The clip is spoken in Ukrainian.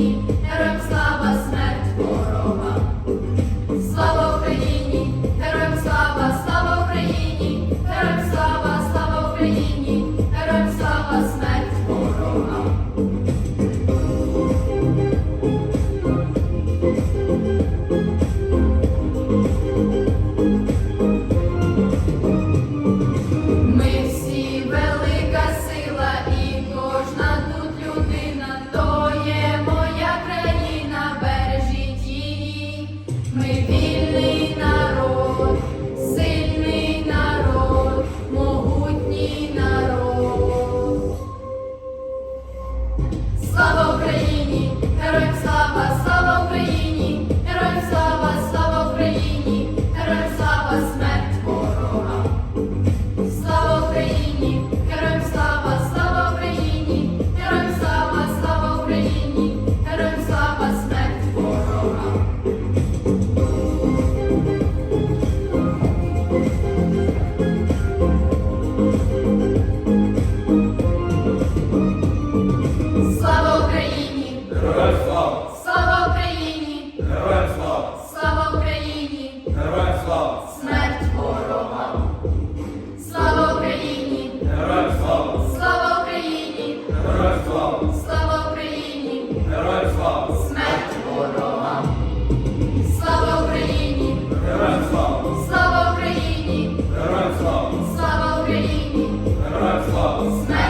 Україні, героям слава ворога. Слава Україні, героям слава, слава Україні, героям слава, слава Україні, героям слава смерть. flow. Smack.